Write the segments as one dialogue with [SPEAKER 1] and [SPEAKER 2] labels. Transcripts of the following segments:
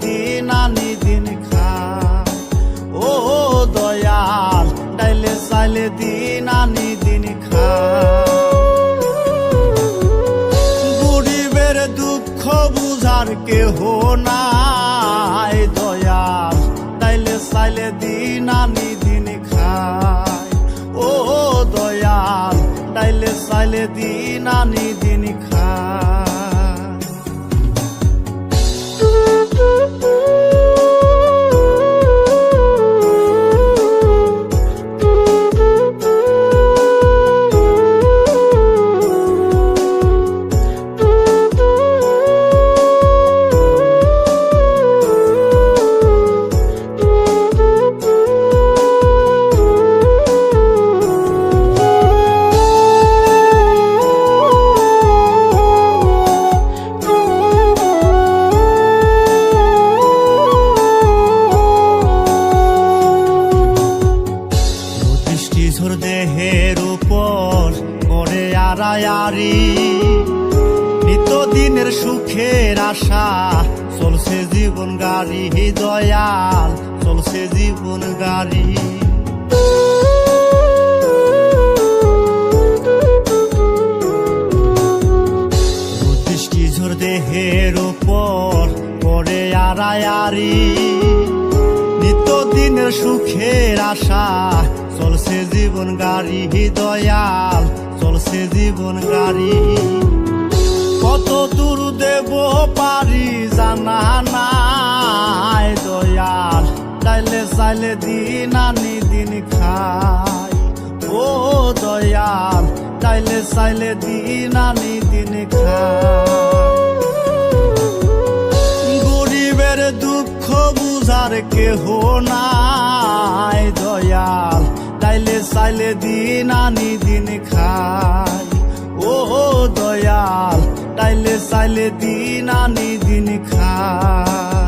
[SPEAKER 1] দিন আনি দিন খা আড়ায়ারি নিত্যদিনের সুখের আশা, চলছে জীবন গাড়ি দয়াল, চলছে জীবন গাড়ি। ঝোর দেহের উপর করে আড়ায়ারি নিত্যদিনের সুখের আশা, চলছে জীবন গাড়ি দয়াল চলছে জীবন গাড়ি। কত দূর দেব পারি জানা নাই, দয়াল। চাইলে চাইলে দিন আনি দিন খাই। ও দয়াল, চাইলে চাইলে দিন আনি দিন খাই। গরিবের দুঃখ বুঝার কেহ নাই, দয়াল। তাইলে চাইলে দিন আনি দিন খাই ও দয়াল চাইলে দিন আনি দিন খাই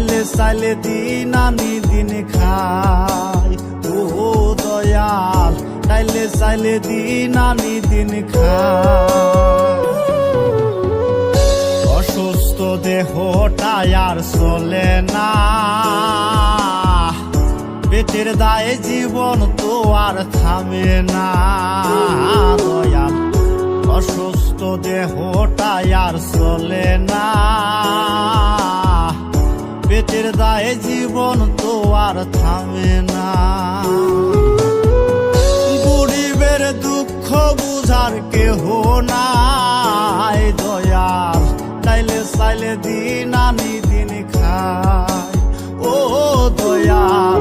[SPEAKER 1] তাইলে চাইলে দিন আনি দিন খাই। ও দয়াল তাইলে চাইলে দিন আনি দিন খাই। অসুস্থ দেহটাই আর চলে না। পেটের দায়ে জীবন তো আর থামে না। দয়াল, অসুস্থ দেহটাই আর চলে না। পেটের দায়ে জীবন তো আর থামে না। গরিবের দুঃখ বুঝার কেহ নাই। দয়াল তাইলে সাইলে দিন আনি দিন খায়। ও দয়াল